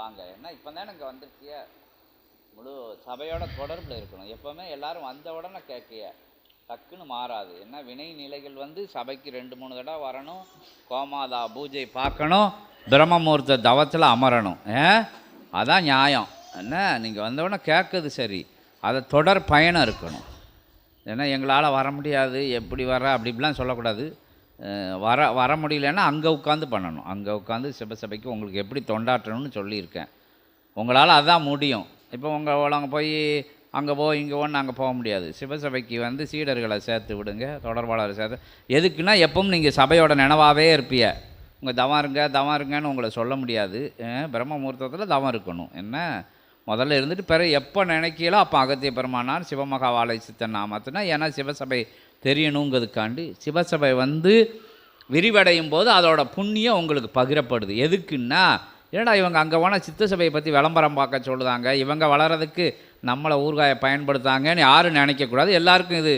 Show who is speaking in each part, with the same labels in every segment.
Speaker 1: வாங்க. ஏன்னா இப்போ தான் எனக்கு வந்திருக்கிய முழு சபையோட தொடர்பில் இருக்கணும். எப்போவுமே எல்லாரும் வந்த உடனே கேட்கிய டக்குன்னு மாறாது. என்ன வினை நிலைகள் வந்து சபைக்கு ரெண்டு மூணு தடவை வரணும். கோமாதா பூஜை பார்க்கணும். பிரம்மமூர்த்த தவத்தில் அமரணும். ஏ அதான் நியாயம். என்ன? நீங்கள் வந்தவுடனே கேட்குது சரி. அதை தொடர் பயணம் இருக்கணும். ஏன்னா எங்களால் வர முடியாது. எப்படி வர அப்படி இப்படிலாம் சொல்லக்கூடாது. வர வர முடியலன்னா அங்கே உட்காந்து பண்ணணும். அங்கே உட்காந்து சிவசபைக்கு உங்களுக்கு எப்படி தொண்டாற்றணும்னு சொல்லியிருக்கேன். உங்களால் அதான் முடியும். இப்போ உங்கள் அங்கே போய் அங்கே போ இங்கே போன்னு அங்கே போக முடியாது. சிவசபைக்கு வந்து சீடர்களை சேர்த்து விடுங்க தொடர்பாளரை சேர்த்து. எதுக்குன்னா எப்பவும் நீங்கள் சபையோட நினைவாகவே இருப்பிய. உங்கள் தவம் இருங்க தவம் இருங்கன்னு உங்களை சொல்ல முடியாது. பிரம்ம முகூர்த்தத்தில் தவம் இருக்கணும். என்ன? முதல்ல இருந்துட்டு பிறகு எப்போ நினைக்கலோ அப்போ அகத்திய பெருமானார் சிவமகா வாழை சித்தன் நாமத்தினா ஏன்னா சிவசபை தெரியணுங்கிறதுக்காண்டி சிவசபை வந்து விரிவடையும் போது அதோட புண்ணியம் உங்களுக்கு பகிரப்படுது. எதுக்குன்னா ஏடா இவங்க அங்கே போனால் சித்த சபையை பற்றி விளம்பரம் பார்க்க சொல்லுதாங்க? இவங்க வளர்கிறதுக்கு நம்மளை ஊர்காயை பயன்படுத்தாங்கன்னு யாரும் நினைக்கக்கூடாது. எல்லாருக்கும் இது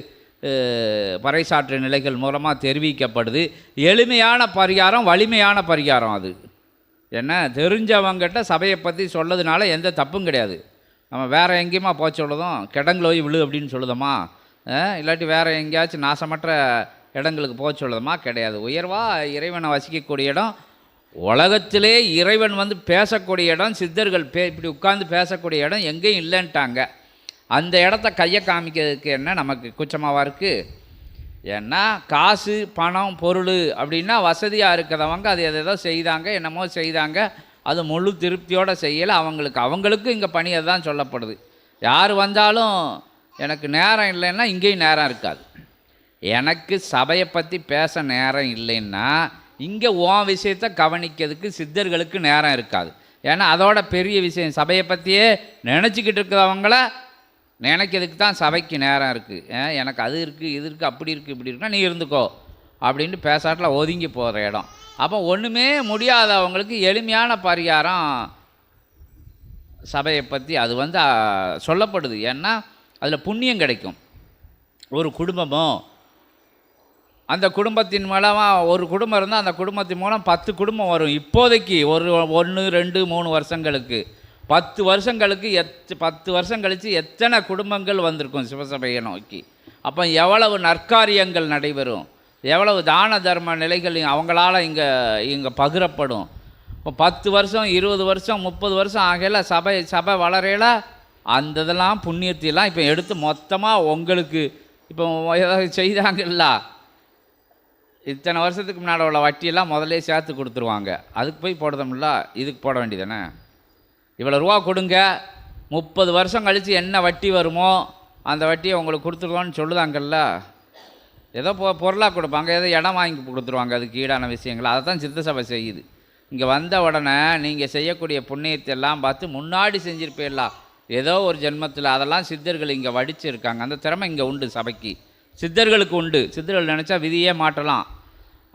Speaker 1: பறைசாற்று நிலைகள் மூலமாக தெரிவிக்கப்படுது. எளிமையான பரிகாரம் வலிமையான பரிகாரம் அது. என்ன? தெரிஞ்சவங்ககிட்ட சபையை பற்றி சொல்லதுனால எந்த தப்பும் கிடையாது. நம்ம வேறு எங்கேயுமா போக சொல்லுதோம்? கிடங்குல போய் விழு அப்படின்னு சொல்லுதோமா? இல்லாட்டி வேறு எங்கேயாச்சும் நாசமற்ற இடங்களுக்கு போக சொல்லுதுமா? கிடையாது. உயர்வாக இறைவனை வசிக்கக்கூடிய இடம் உலகத்திலே இறைவன் வந்து பேசக்கூடிய இடம் சித்தர்கள் பே இப்படி உட்கார்ந்து பேசக்கூடிய இடம் எங்கேயும் இல்லைன்ட்டாங்க. அந்த இடத்த கையை காமிக்கிறதுக்கு என்ன நமக்கு குச்சமாவாக இருக்குது ஏன்னா காசு பணம் பொருள் அப்படின்னா வசதியாக இருக்கிறவங்க அது எதை எதோ செய்தாங்க என்னமோ செய்தாங்க அது முழு திருப்தியோடு செய்யலை. அவங்களுக்கு அவங்களுக்கும் இங்கே பணி தான் சொல்லப்படுது. யார் வந்தாலும் எனக்கு நேரம் இல்லைன்னா இங்கேயும் நேரம் இருக்காது. எனக்கு சபையை பற்றி பேச நேரம் இல்லைன்னா இங்கே உன் விஷயத்தை கவனிக்கிறதுக்கு சித்தர்களுக்கு நேரம் இருக்காது. ஏன்னா அதோட பெரிய விஷயம் சபையை பற்றியே நினச்சிக்கிட்டு இருக்கிறவங்கள நினைக்கிறதுக்கு தான் சபைக்கு நேரம் இருக்குது எனக்கு அது இருக்குது இது இருக்குது அப்படி இருக்குது இப்படி இருக்குன்னா நீ இருந்துக்கோ அப்படின்ட்டு பேசாட்டில் ஒதுங்கி போகிற இடம். அப்போ ஒன்றுமே முடியாதவங்களுக்கு எளிமையான பரிகாரம் சபையை பற்றி அது வந்து சொல்லப்படுது. ஏன்னா அதில் புண்ணியம் கிடைக்கும். ஒரு குடும்பமோ அந்த குடும்பத்தின் மூலமாக ஒரு குடும்பம் இருந்தால் அந்த குடும்பத்தின் மூலம் பத்து குடும்பம் வரும். இப்போதைக்கு ஒரு ஒன்று ரெண்டு மூணு வருஷங்களுக்கு. பத்து வருஷங்களுக்கு எத் பத்து வருஷம் கழித்து எத்தனை குடும்பங்கள் வந்திருக்கும் சிவசபையை நோக்கி? அப்போ எவ்வளவு நற்காரியங்கள் நடைபெறும்? எவ்வளவு தான தர்ம நிலைகள் அவங்களால இங்கே இங்கே பகிரப்படும்? இப்போ பத்து வருஷம் இருபது வருஷம் முப்பது வருஷம் ஆகையில் சபை சபை வளரையில் அந்த இதெல்லாம் புண்ணியத்தையெல்லாம் இப்போ எடுத்து மொத்தமாக உங்களுக்கு இப்போ ஏதாவது செய்தாங்கல்ல? இத்தனை வருஷத்துக்கு முன்னாடி உள்ள வட்டியெல்லாம் முதல்ல சேர்த்து கொடுத்துருவாங்க. அதுக்கு போய் போடுறோம்ல இதுக்கு போட வேண்டியதானே இவ்வளோ ரூபா கொடுங்க. முப்பது வருஷம் கழித்து என்ன வட்டி வருமோ அந்த வட்டியை உங்களுக்கு கொடுத்துருவோன்னு சொல்லுதாங்கல்ல? ஏதோ பொ பொருளாக கொடுப்பாங்க ஏதோ இடம் வாங்கி கொடுத்துருவாங்க அதுக்கு ஈடான விஷயங்கள். அதை தான் சித்த சபை செய்யுது. இங்கே வந்த உடனே நீங்கள் செய்யக்கூடிய புண்ணியத்தை எல்லாம் பார்த்து முன்னாடி செஞ்சுருப்பீங்களா ஏதோ ஒரு ஜென்மத்தில் அதெல்லாம் சித்தர்கள் இங்கே வடிச்சிருக்காங்க. அந்த திறமை இங்கே உண்டு சபைக்கு. சித்தர்களுக்கு உண்டு. சித்தர்கள் நினச்சா விதியே மாட்டலாம்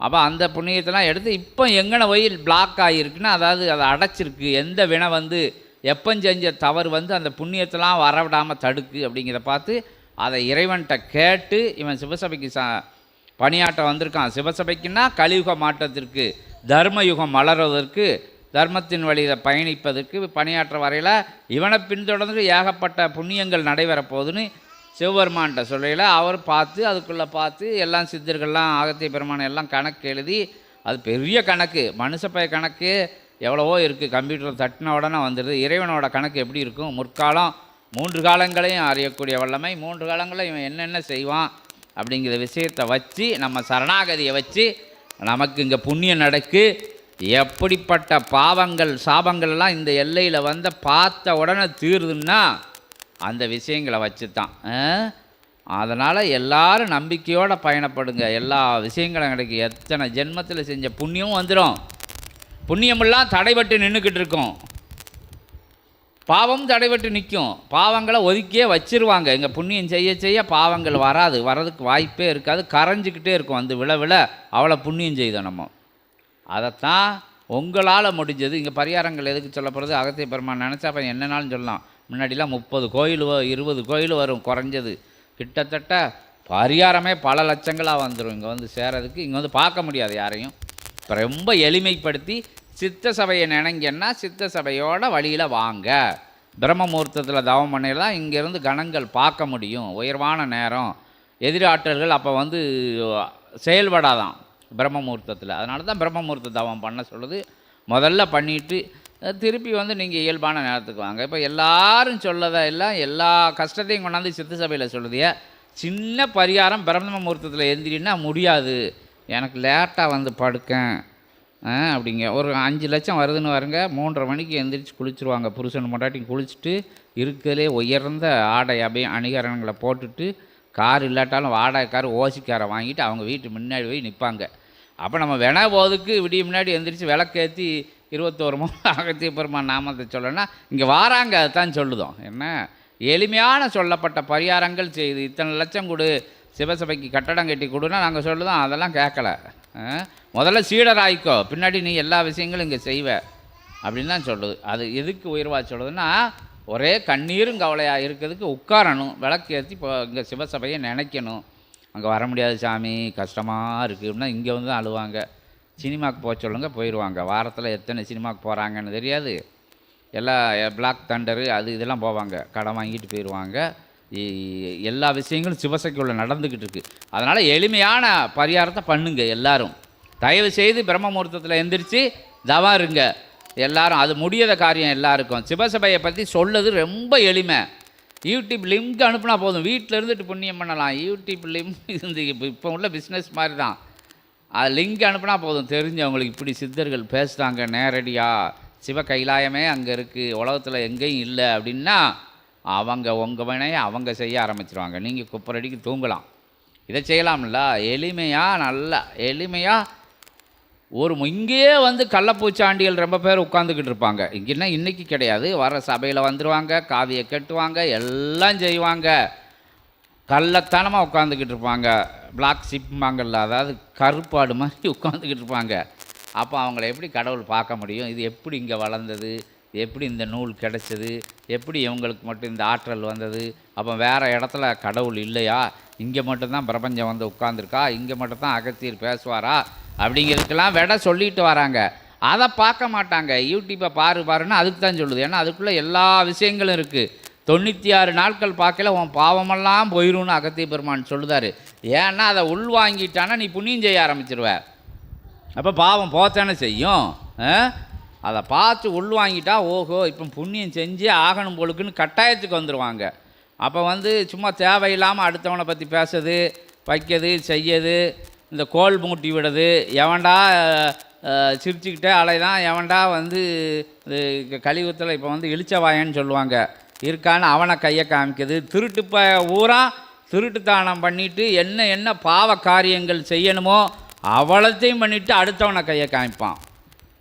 Speaker 1: அப்போ அந்த புண்ணியத்தெல்லாம் எடுத்து இப்போ எங்கன போய் பிளாக் ஆகிருக்குன்னா அதாவது அதை அடைச்சிருக்கு. எந்த வினை வந்து எப்போ செஞ்ச தவறு வந்து அந்த புண்ணியத்தெல்லாம் வரவிடாமல் தடுக்கு அப்படிங்கிறத பார்த்து அதை இறைவன்கிட்ட கேட்டு இவன் சிவசபைக்கு ச பணியாற்ற வந்திருக்கான். சிவசபைக்குன்னா கலியுக மாற்றத்திற்கு தர்மயுகம் மலர்வதற்கு தர்மத்தின் வழியில் பயணிப்பதற்கு பணியாற்ற வரையில் இவனை பின்தொடர்ந்து ஏகப்பட்ட புண்ணியங்கள் நடைபெற போகுதுன்னு சிவபெருமான்கிட்ட சொல்லையில் அவர் பார்த்து அதுக்குள்ளே பார்த்து எல்லாம் சித்தர்கள்லாம் ஆகத்திய பெருமானை எல்லாம் கணக்கு எழுதி அது பெரிய கணக்கு மனுஷப்பய கணக்கு எவ்வளவோ இருக்குது கம்ப்யூட்டர் தட்டின உடனே வந்துடுது. இறைவனோட கணக்கு எப்படி இருக்கும்? முற்காலம் மூன்று காலங்களையும் அறியக்கூடிய வல்லமை மூன்று காலங்களும் இவன் என்னென்ன செய்வான் அப்படிங்கிற விஷயத்தை வச்சு நம்ம சரணாகதியை வச்சு நமக்கு இங்கே புண்ணியம் நடக்கு. எப்படிப்பட்ட பாவங்கள் சாபங்கள்லாம் இந்த எல்லையில் வந்த பார்த்த உடனே தீருதுன்னா அந்த விஷயங்களை வச்சு தான் அதனால் எல்லாரும் நம்பிக்கையோடு பயணப்படுங்க. எல்லா விஷயங்களும் கிடைக்கும். எத்தனை ஜென்மத்தில் செஞ்ச புண்ணியமும் வந்துடும் புண்ணியமெல்லாம் தடைபட்டு நின்றுக்கிட்டு இருக்கும். பாவம் தடைபட்டு நிற்கும். பாவங்களை ஒதுக்கியே வச்சிருவாங்க. எங்கள் புண்ணியம் செய்ய செய்ய பாவங்கள் வராது. வர்றதுக்கு வாய்ப்பே இருக்காது. கரைஞ்சிக்கிட்டே இருக்கும். அந்த விழ விழ அவ்வளோ புண்ணியம் செய்தோம் நம்ம. அதைத்தான் உங்களால் முடிஞ்சது. இங்கே பரிகாரங்கள் எதுக்கு சொல்லப்படுறது அகத்திய பெருமான் நினச்சா அப்போ என்னன்னாலும் சொல்லலாம். முன்னாடிலாம் முப்பது கோயில் இருபது கோயில் வரும் குறைஞ்சது. கிட்டத்தட்ட பரிகாரமே பல லட்சங்களாக வந்துடும் இங்கே வந்து சேரதுக்கு. இங்கே வந்து பார்க்க முடியாது யாரையும். இப்போ ரொம்ப எளிமைப்படுத்தி சித்த சபையை நினைங்கன்னா சித்த சபையோட வழியில் வாங்க. பிரம்மமுகூர்த்தத்தில் தவம் பண்ணிடலாம் இங்கேருந்து கணங்கள் பார்க்க முடியும். உயர்வான நேரம். எதிராற்றல்கள் அப்போ வந்து செயல்படாதான். பிரம்மமூர்த்தத்தில். அதனால தான் பிரம்மமுகூர்த்த தவம் பண்ண சொல்லுது. முதல்ல பண்ணிவிட்டு திருப்பி வந்து நீங்கள் இயல்பான நேரத்துக்கு வாங்க. இப்போ எல்லாரும் சொல்லதை எல்லாம் எல்லா கஷ்டத்தையும் கொண்டாந்து சித்த சபையில் சொல்லுதிய சின்ன பரிகாரம் பிரம்ம முகூர்த்தத்தில் எந்திரின்னா முடியாது. எனக்கு லேட்டாக வந்து படுக்கேன். அப்படிங்க. ஒரு அஞ்சு லட்சம் வருதுன்னு வருங்க. மூன்றரை மணிக்கு எந்திரிச்சு குளிச்சுருவாங்க. புருஷன் முட்டாட்டி குளிச்சுட்டு இருக்கிறதுலே உயர்ந்த ஆடை அப்படியே அணிகரணங்களை போட்டுட்டு கார் இல்லாட்டாலும் வாடகை கார் ஓசிக்காரை வாங்கிட்டு அவங்க வீட்டு முன்னாடி போய் நிற்பாங்க அப்போ நம்ம வேணா போதுக்கு விடிய முன்னாடி எந்திரிச்சு விளக்கேற்றி இருபத்தோரு மூணு அகத்திய பெருமான் நாமத்தை சொல்லணும்னா இங்கே வாராங்க அதுதான் சொல்லுதோம். என்ன? எளிமையான சொல்லப்பட்ட பரிகாரங்கள் செய்து இத்தனை லட்சம் கொடு சிவசபைக்கு கட்டடம் கட்டி கொடுன்னா நாங்கள் சொல்லுதோம் அதெல்லாம் கேட்கல முதல்ல சீடராய்க்கோ பின்னாடி நீ எல்லா விஷயங்களும் இங்கே செய்வ. அப்படின்னு தான் சொல்லுது. அது எதுக்கு உயர்வாக சொல்லுதுன்னா ஒரே கண்ணீரும் கவலையாக இருக்கிறதுக்கு உட்காரணும் விளக்கு ஏற்றி இப்போ இங்கே சிவசபையை நினைக்கணும். அங்கே வர முடியாது சாமி கஷ்டமாக இருக்குன்னா இங்கே வந்து தான் அழுவாங்க. சினிமாவுக்கு போக சொல்லுங்க போயிடுவாங்க வாரத்தில் எத்தனை சினிமாவுக்கு போகிறாங்கன்னு தெரியாது. எல்லா பிளாக் தண்டரு அது இதெல்லாம் போவாங்க. கடன் வாங்கிட்டு போயிடுவாங்க எல்லா விஷயங்களும் சிவசக்திக்குள்ள நடந்துக்கிட்டு இருக்குது அதனால் எளிமையான பரிகாரத்தை பண்ணுங்க எல்லாரும். தயவு செய்து பிரம்ம முகூர்த்தத்தில் எந்திரிச்சு தவம் இருங்க எல்லாரும் அது முடியாத காரியம் எல்லாருக்கும். சிவசபையை பற்றி சொல்லது ரொம்ப எளிமை. யூடியூப் லிங்க் அனுப்புனா போதும். வீட்டில் இருந்துட்டு புண்ணியம் பண்ணலாம். யூடியூப் லிங்க் இந்த இப்போ இப்போ உள்ள பிஸ்னஸ் மாதிரி தான் அது லிங்க் அனுப்புனா போதும். தெரிஞ்சவங்களுக்கு இப்படி சித்தர்கள் பேசுகிறாங்க நேரடியாக சிவ கைலாயமே அங்கே இருக்குது உலகத்தில் எங்கேயும் இல்லை அப்படின்னா அவங்க உங்கள் வினையை அவங்க செய்ய ஆரம்பிச்சிருவாங்க. நீங்கள் குப்பரடிக்கு தூங்கலாம். இதை செய்யலாம்ல. எளிமையாக நல்லா எளிமையாக ஒரு இங்கேயே வந்து கள்ளப்பூச்சாண்டிகள் ரொம்ப பேர் உட்காந்துக்கிட்டு இருப்பாங்க. இங்கன்னா இன்றைக்கி கிடையாது. வர சபையில் வந்துடுவாங்க காவியை கட்டுவாங்க எல்லாம் செய்வாங்க. கள்ளத்தனமாக உட்காந்துக்கிட்டு இருப்பாங்க. பிளாக் சிப்மாங்கல்ல அதாவது கருப்பாடு மாதிரி உட்காந்துக்கிட்டு இருப்பாங்க. அப்போ அவங்கள எப்படி கடவுள் பார்க்க முடியும்? இது எப்படி இங்கே வளர்ந்தது? எப்படி இந்த நூல் கிடைச்சது? எப்படி இவங்களுக்கு மட்டும் இந்த ஆற்றல் வந்தது? அப்போ வேறு இடத்துல கடவுள் இல்லையா? இங்கே மட்டும்தான் பிரபஞ்சம் வந்து உட்காந்துருக்கா இங்கே மட்டும்தான் அகத்தியர் பேசுவாரா? அப்படிங்கிறதுக்கெல்லாம் விட சொல்லிட்டு வராங்க. அதை பார்க்க மாட்டாங்க. யூடியூப்பை பாரு பாருன்னு அதுக்கு தான் சொல்லுது. ஏன்னா அதுக்குள்ளே எல்லா விஷயங்களும் இருக்குது தொண்ணூற்றி ஆறு நாட்கள் பார்க்கல உன் பாவமெல்லாம் போயிரும்னு அகத்திய பெருமான் சொல்லுதாரு. ஏன்னா அதை உள்வாங்கிட்டானா நீ புண்ணியம் செய்ய ஆரம்பிச்சிருவ. அப்போ பாவம் போத்தானே செய்யும்? அதை பார்த்து உள்வாங்கிட்டா ஓஹோ இப்போ புண்ணியம் செஞ்சு ஆகணும் பொழுக்குன்னு கட்டாயத்துக்கு வந்துடுவாங்க அப்போ வந்து சும்மா தேவையில்லாமல் அடுத்தவனை பற்றி பேசுறது வைக்கிறது செய்யது இந்த கோல் மூட்டி விடுறது எவன்டா சிரிச்சுக்கிட்டே அலைதான் எவன்டா வந்து இது கழிவுத்தில் இப்போ வந்து இழிச்சவாயன்னு சொல்லுவாங்க. இருக்கான்னு அவனை கையை காமிக்குது. திருட்டு ப ஊரா திருட்டுத்தானம் பண்ணிவிட்டு என்ன என்ன பாவ காரியங்கள் செய்யணுமோ அவளத்தையும் பண்ணிவிட்டு அடுத்தவனை கையை காமிப்பான்.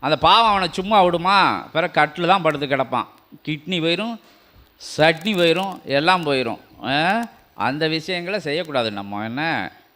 Speaker 1: அந்த பாவம் அவனை சும்மா விடுமா? பிறகு கட்டில் தான் படுத்து கிடப்பான். கிட்னி போயிடும் சட்னி போயிடும் எல்லாம் போயிடும் அந்த விஷயங்களை செய்யக்கூடாது நம்ம என்ன?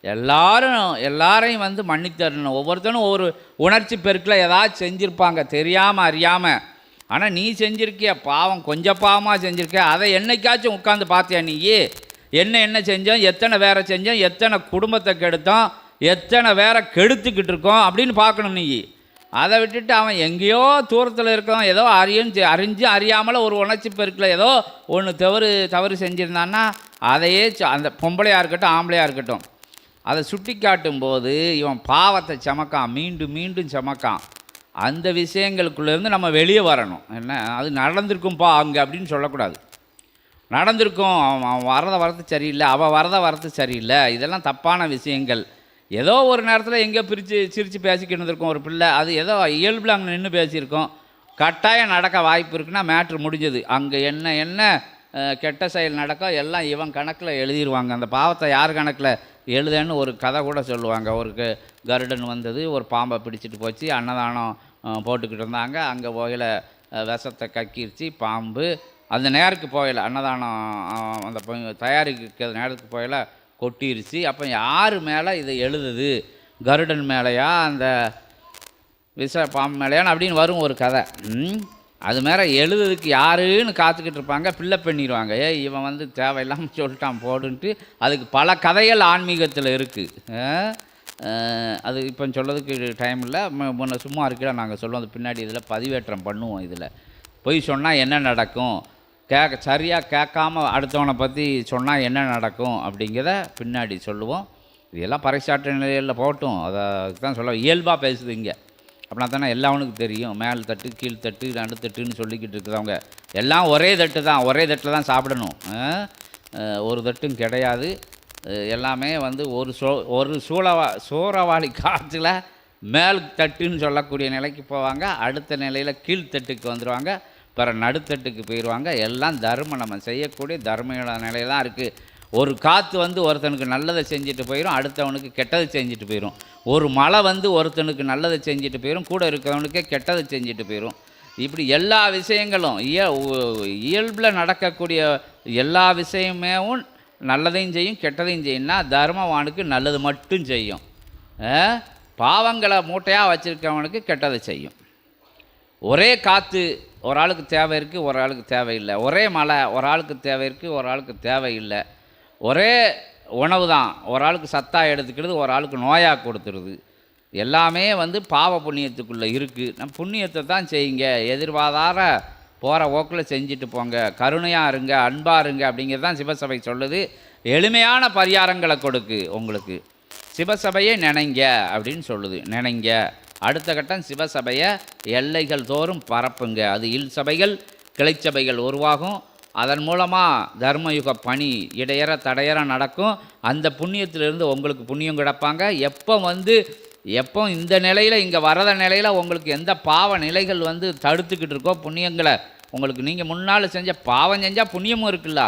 Speaker 1: எல்லாரும் எல்லாரையும் வந்து மன்னித்தரணும். ஒவ்வொருத்தனும் ஒவ்வொரு உணர்ச்சி பெருக்கில் ஏதாச்சும் செஞ்சுருப்பாங்க. தெரியாமல் அறியாமல் ஆனால் நீ செஞ்சுருக்கிய பாவம் கொஞ்சம் பாவமாக செஞ்சுருக்க அதை என்னைக்காச்சும் உட்காந்து பார்த்தியா நீ? என்ன என்ன செஞ்சோம்? எத்தனை வேற செஞ்சோம்? எத்தனை குடும்பத்தை கெடுத்தோம்? எத்தனை வேற கெடுத்துக்கிட்டு இருக்கோம்? அப்படின்னு பார்க்கணும் நீ. அதை விட்டுட்டு அவன் எங்கேயோ தூரத்தில் இருக்கான் ஏதோ அறியும் செ- அறிஞ்சு அறியாமல் ஒரு உணர்ச்சி பெருக்கில் ஏதோ ஒன்று தவறு தவறு செஞ்சுருந்தான்னா அதையே அந்த பொம்பளையாக இருக்கட்டும் ஆம்பளையாக இருக்கட்டும். அதை சுட்டி காட்டும்போது இவன் பாவத்தை சமக்கான் மீண்டும் மீண்டும் சமக்கான். அந்த விஷயங்களுக்குள்ளேருந்து நம்ம வெளியே வரணும். என்ன? அது நடந்திருக்கும்பா அங்கே அப்படின்னு சொல்லக்கூடாது. நடந்திருக்கும் அவன் அவன் வரத வரத்து சரியில்லை அவள் வரத வரது சரியில்லை. இதெல்லாம் தப்பான விஷயங்கள். ஏதோ ஒரு நேரத்தில் எங்கே பிரித்து சிரித்து பேசிக்கிட்டு இருக்கும் ஒரு பிள்ளை. அது ஏதோ இயல்பில் அங்கே நின்று பேசியிருக்கோம். கட்டாயம் நடக்க வாய்ப்பு இருக்குன்னா மேட்ரு முடிஞ்சது. அங்கே என்ன என்ன கெட்ட செயல் நடக்கோ எல்லாம் இவன் கணக்கில் எழுதிடுவாங்க அந்த பாவத்தை யார் கணக்கில் எழுதேன்னு ஒரு கதை கூட சொல்லுவாங்க. ஒரு கருடன் வந்தது ஒரு பாம்பை பிடிச்சிட்டு போச்சு அன்னதானம் போட்டுக்கிட்டு இருந்தாங்க. அங்கே போகையில் விஷத்தை கக்கிருச்சு பாம்பு. அந்த நேரத்துக்கு போகல அன்னதானம் அந்த தயாரிக்கிற நேரத்துக்கு போகல கொட்டிருச்சு. அப்போ யார் மேலே இதை எழுதுது? கருடன் மேலேயா? அந்த விஷ பாம்பு மேலேயான்னு அப்படின்னு வரும் ஒரு கதை. அது மேலே எழுதுறதுக்கு யாருன்னு காத்துக்கிட்டு இருப்பாங்க பிள்ளை பண்ணிடுவாங்க ஏ இவன் வந்து தேவையில்லாமல் சொல்லிட்டான் போடுன்ட்டு அதுக்கு பல கதைகள் ஆன்மீகத்தில் இருக்குது அது இப்போ சொல்லதுக்கு டைம் இல்லை. முன்ன சும்மா இருக்கிற நாங்கள் சொல்லுவோம் அது பின்னாடி இதில் பதிவேற்றம் பண்ணுவோம் இதில். பொய் சொன்னால் என்ன நடக்கும்? கேட்க சரியாக கேட்காம அடுத்தவனை பற்றி சொன்னால் என்ன நடக்கும் அப்படிங்கிறத பின்னாடி சொல்லுவோம். இதெல்லாம் பறைசாற்ற நிலையில் போட்டும். அதை தான் சொல்ல இயல்பாக பேசுது இங்கே. அப்படின்னா தானே எல்லாவனுக்கும் தெரியும். மேல் தட்டு கீழ் தட்டு நடுத்தட்டுன்னு சொல்லிக்கிட்டு இருக்கிறவங்க. எல்லாம் ஒரே தட்டு தான். ஒரே தட்டில் தான் சாப்பிடணும். ஒரு தட்டும் கிடையாது. எல்லாமே வந்து ஒரு சோ ஒரு சூழவா சூறாவளி காற்றுல மேல் தட்டுன்னு சொல்லக்கூடிய நிலைக்கு போவாங்க. அடுத்த நிலையில் கீழ்த்தட்டுக்கு வந்துடுவாங்க பிற நடுத்தட்டுக்கு போயிடுவாங்க எல்லாம் தர்மம் நம்ம செய்யக்கூடிய தர்மையோட நிலையில தான் இருக்குது ஒரு காற்று வந்து ஒருத்தனுக்கு நல்லதை செஞ்சுட்டு போயிடும் அடுத்தவனுக்கு கெட்டதை செஞ்சுட்டு போயிடும் ஒரு மழை வந்து ஒருத்தனுக்கு நல்லதை செஞ்சுட்டு போயிடும் கூட இருக்கிறவனுக்கே கெட்டதை செஞ்சுட்டு போயிடும் இப்படி எல்லா விஷயங்களும் இய இயல்பில் நடக்கக்கூடிய எல்லா விஷயமேவும் நல்லதையும் செய்யும் கெட்டதையும் செய்யும்னா தர்மவானுக்கு நல்லது மட்டும் செய்யும். பாவங்களை மூட்டையாக வச்சுருக்கவனுக்கு கெட்டதை செய்யும். ஒரே காற்று ஒரு ஆளுக்கு தேவை இருக்குது ஒரு ஆளுக்கு தேவையில்லை ஒரே மழை ஒரு ஆளுக்கு தேவை இருக்குது ஒரு ஆளுக்கு தேவையில்லை ஒரே உணவு தான் ஒரு ஆளுக்கு சத்தாக எடுத்துக்கிறது ஒரு ஆளுக்கு நோயாக கொடுத்துருது. எல்லாமே வந்து பாவ புண்ணியத்துக்குள்ளே இருக்குது நம்ம புண்ணியத்தை தான் செய்யுங்க. எதிர்பாராத போகிற ஓக்கில் செஞ்சுட்டு போங்க. கருணையாக இருங்க அன்பாக இருங்க அப்படிங்கிறது தான் சிவசபை சொல்லுது. எளிமையான பரிகாரங்களை கொடுக்கு உங்களுக்கு. சிவசபையை நினைங்க அப்படின்னு சொல்லுது. நினைங்க. அடுத்த கட்டம் சிவசபையை எல்லைகள் தோறும் பரப்புங்க. அது இல் சபைகள் கிளைச்சபைகள் உருவாகும். அதன் மூலமாக தர்மயுக பணி இடையற தடையற நடக்கும். அந்த புண்ணியத்திலிருந்து உங்களுக்கு புண்ணியம் கிடப்பாங்க. எப்போ வந்து எப்போ இந்த நிலையில் இங்கே வரத நிலையில் உங்களுக்கு எந்த பாவ நிலைகள் வந்து தடுத்துக்கிட்டு இருக்கோ புண்ணியங்களை உங்களுக்கு நீங்கள் முன்னால் செஞ்ச பாவம் செஞ்சால் புண்ணியமும் இருக்குல்ல.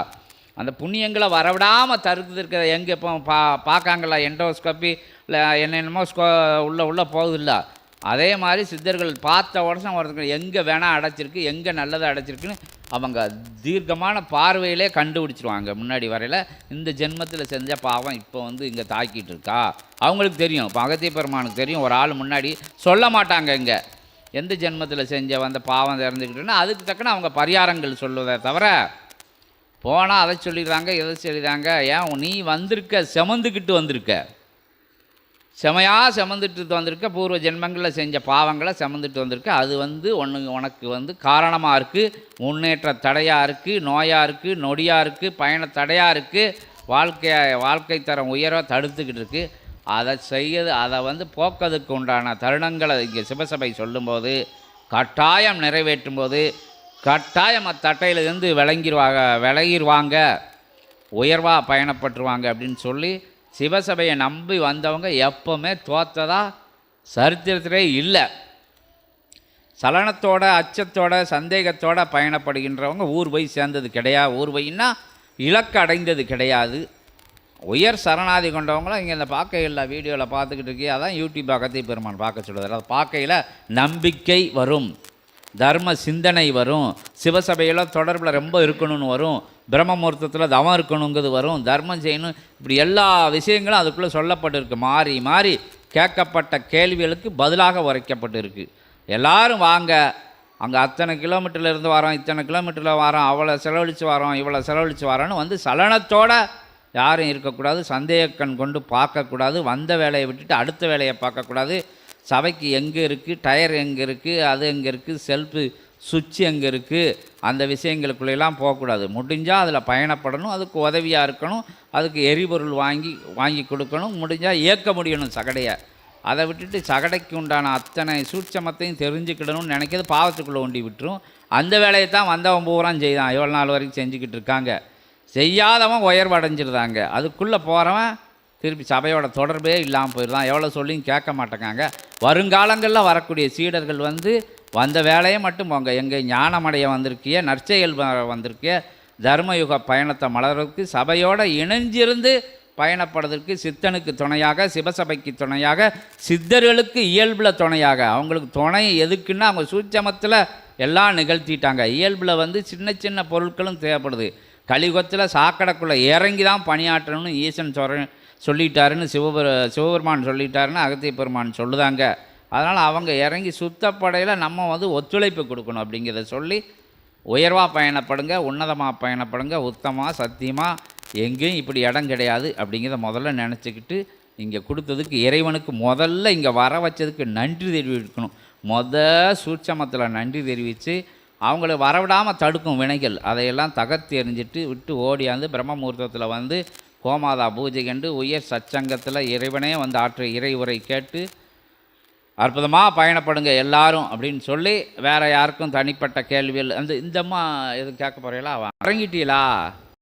Speaker 1: அந்த புண்ணியங்களை வரவிடாமல் தடுக்கிறதுக்கு எங்கே இப்போ பா பார்க்காங்களா? எண்டோஸ்கோப்பி இல்லை என்னென்னமோ ஸ்கோ உள்ளே உள்ளே போகுதில்ல. அதே மாதிரி சித்தர்கள் பார்த்த வருஷம் ஒருத்தர் எங்கே வேணால் அடைச்சிருக்கு எங்கே நல்லதை அடைச்சிருக்குன்னு அவங்க தீர்க்கமான பார்வையிலே கண்டுபிடிச்சிருவாங்க. முன்னாடி வரையில் இந்த ஜென்மத்தில் செஞ்ச பாவம் இப்போ வந்து இங்கே தாக்கிட்டு இருக்கா? அவங்களுக்கு தெரியும். இப்போ அகத்திய பெருமானுக்கு தெரியும். ஒரு ஆள் முன்னாடி சொல்ல மாட்டாங்க இங்கே. எந்த ஜென்மத்தில் செஞ்ச வந்த பாவம் திறந்துக்கிட்டோன்னா அதுக்கு தக்கன அவங்க பரிகாரங்கள் சொல்லுவதை தவிர போனால் அதை சொல்லிடுறாங்க இதை சொல்லிடுறாங்க? ஏன் நீ வந்திருக்க செமந்துக்கிட்டு வந்திருக்க? செமையாக செமந்துட்டு வந்திருக்க பூர்வ ஜென்மங்களில் செஞ்ச பாவங்களை செமந்துட்டு வந்திருக்க. அது வந்து ஒன்று உனக்கு வந்து காரணமாக இருக்குது முன்னேற்ற தடையாக இருக்குது நோயாக இருக்குது நொடியாக இருக்குது பயண தடையாக இருக்குது வாழ்க்கையை வாழ்க்கை தரம் உயர தடுத்துக்கிட்டு இருக்குது அதை செய்யது அதை வந்து போக்கதுக்கு உண்டான தருணங்களை இங்கே சிவசபை சொல்லும்போது கட்டாயம் நிறைவேற்றும் போது கட்டாயம் அத்தட்டையிலிருந்து விளங்கிடுவாங்க விளங்கிடுவாங்க உயர்வாக பயணப்பட்டுருவாங்க அப்படின்னு சொல்லி சிவசபையை நம்பி வந்தவங்க எப்போவுமே தோத்ததா சரித்திரத்திலே இல்லை. சலனத்தோட அச்சத்தோட சந்தேகத்தோட பயணப்படுகின்றவங்க ஊர் போய் சேர்ந்தது கிடையாது. ஊர் போயின்னா இலக்கு அடைந்தது கிடையாது. உயர் சரணாதி கொண்டவங்களும் இங்கே இந்த பார்க்கையில் வீடியோவில் பார்த்துக்கிட்டு இருக்கே அதான் யூடியூப் அகத்திய பெருமான் பார்க்க சொல்லுது அதை பார்க்கையில் நம்பிக்கை வரும். தர்ம சிந்தனை வரும். சிவசபையில் தொடர்பில் ரொம்ப இருக்கணும்னு வரும். பிரம்மமுகூர்த்தத்தில் தவம் இருக்கணுங்கிறது வரும். தர்மம் செய்யணும். இப்படி எல்லா விஷயங்களும் அதுக்குள்ளே சொல்லப்பட்டிருக்கு. மாறி மாறி கேட்கப்பட்ட கேள்விகளுக்கு பதிலாக உரைக்கப்பட்டிருக்கு. எல்லாரும் வாங்க. அங்கே அத்தனை கிலோமீட்டர்லேருந்து வரோம். இத்தனை கிலோமீட்டரில் வரோம். அவ்வளோ செலவழித்து வரோம். இவ்வளோ செலவழித்து வரோன்னு வந்து சலனத்தோட யாரும் இருக்கக்கூடாது. சந்தேகக்கண் கொண்டு பார்க்கக்கூடாது. வந்த வேலையை விட்டுட்டு அடுத்த வேலையை பார்க்கக்கூடாது. சபைக்கு எங்கே இருக்குது டயர் எங்கே இருக்குது அது எங்கே இருக்குது செல்ஃபு சுவிட்ச் எங்கே இருக்குது அந்த விஷயங்களுக்குள்ளெல்லாம் போகக்கூடாது. முடிஞ்சால் அதில் பயணப்படணும். அதுக்கு உதவியாக இருக்கணும். அதுக்கு எரிபொருள் வாங்கி வாங்கி கொடுக்கணும். முடிஞ்சால் இயக்க முடியணும் சகடையை. அதை விட்டுட்டு சகடைக்கு உண்டான அத்தனை சூட்சமத்தையும் தெரிஞ்சுக்கிடணும்னு நினைக்கிறது பாவத்துக்குள்ளே ஒண்டி விட்டுரும். அந்த வேலையை தான் வந்தவன் பூரா செய்தான். எவ்வளோ நாள் வரைக்கும் செஞ்சுக்கிட்டு இருக்காங்க. செய்யாதவன் உயர்வு அடைஞ்சிருந்தாங்க அதுக்குள்ளே போகிறவன் திருப்பி சபையோட தொடர்பே இல்லாமல் போயிடுதான். எவ்வளோ சொல்லியும் கேட்க மாட்டேங்காங்க. வருங்காலங்களில் வரக்கூடிய சீடர்கள் வந்து வந்த வேலையை மட்டும் போங்க. எங்கள் ஞானமடைய வந்திருக்கிய நற்செயல் வந்திருக்கிய தர்மயுக பயணத்தை மலர்றதுக்கு சபையோடு இணைஞ்சிருந்து பயணப்படுறதுக்கு சித்தனுக்கு துணையாக சிவசபைக்கு துணையாக சித்தர்களுக்கு இயல்பில் துணையாக. அவங்களுக்கு துணை எதுக்குன்னா அவங்க சூட்சமத்தில் எல்லாம் நிகழ்த்திட்டாங்க. இயல்பில் வந்து சின்ன சின்ன பொருட்களும் தேவைப்படுது. கலியுகத்தில் சாக்கடைக்குள்ளே இறங்கி தான் பணியாற்றணும்னு ஈசன் சொல்ற சொல்லிட்டாருன்னு சிவபெரு சிவபெருமான் சொல்லிட்டாருன்னு அகத்திய பெருமான் சொல்லுதாங்க. அதனால் அவங்க இறங்கி சுத்தப்படையில் நம்ம வந்து ஒத்துழைப்பு கொடுக்கணும் அப்படிங்கிறத சொல்லி உயர்வாக பயணப்படுங்க உன்னதமாக பயணப்படுங்க உத்தமாக சத்தியமாக எங்கேயும் இப்படி இடம் கிடையாது அப்படிங்கிறத முதல்ல நினச்சிக்கிட்டு இங்கே கொடுத்ததுக்கு இறைவனுக்கு முதல்ல இங்கே வர வச்சதுக்கு நன்றி தெரிவிக்கணும். மொத சூட்சமத்தில் நன்றி தெரிவித்து அவங்கள வரவிடாமல் தடுக்கும் வினைகள் அதையெல்லாம் தகர்த்து எறிஞ்சிட்டு விட்டு ஓடியாந்து பிரம்ம முகூர்த்தத்தில் வந்து கோமாதா பூஜை கண்டு உயர் சச்சங்கத்தில் இறைவனே வந்து ஆற்ற இறை உரை கேட்டு அற்புதமாக பயணப்படுங்க எல்லாரும் அப்படின்னு சொல்லி வேற யாருக்கும் தனிப்பட்ட கேள்விகள். அந்த இந்தம்மா எதுவும் கேட்க போறீங்களா? இறங்கிட்டீங்களா?